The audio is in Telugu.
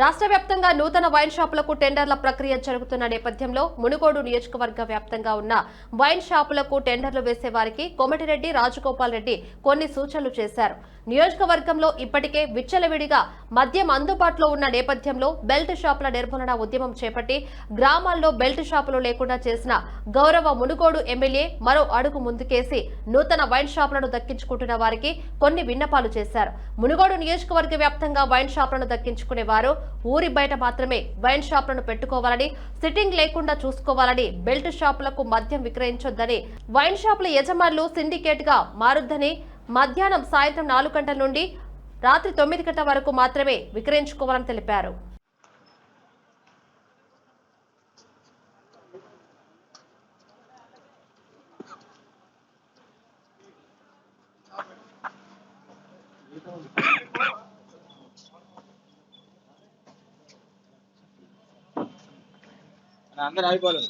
రాష్ట్ర వ్యాప్తంగా నూతన వైన్ షాపులకు టెండర్ల ప్రక్రియ జరుగుతున్న నేపథ్యంలో మునుగోడు నియోజకవర్గ వ్యాప్తంగా ఉన్న వైన్ షాపులకు టెండర్లు వేసే వారికి కోమటిరెడ్డి రాజగోపాల్ రెడ్డి కొన్ని సూచనలు చేశారు. నియోజకవర్గంలో ఇప్పటికే విచ్చలవిడిగా మద్యం అందుబాటులో ఉన్న నేపథ్యంలో బెల్ట్ షాపుల నిర్మూలన ఉద్యమం చేపట్టి గ్రామాల్లో బెల్ట్ షాపులు లేకుండా చేసిన గౌరవ మునుగోడు ఎమ్మెల్యే మరో అడుగు ముందుకేసి నూతన వైన్ షాపులను దక్కించుకుంటున్న వారికి కొన్ని విన్నపాలు చేశారు. మునుగోడు నియోజకవర్గ వ్యాప్తంగా వైన్ షాపులను దక్కించుకునే వారు ఊరి బయట మాత్రమే వైన్ షాపులను పెట్టుకోవాలని సిట్టింగ్ లేకుండా చూసుకోవాలని బెల్ట్ షాపులకు మద్యం విక్రయించొద్దని వైన్ షాపుల యజమానులు సిండికేట్గా మారుద్దని మధ్యాహ్నం సాయంత్రం నాలుగు గంటల నుండి రాత్రి తొమ్మిది గంటల వరకు మాత్రమే విక్రయించుకోవాలని తెలిపారు అందరూ అయిపోలేదు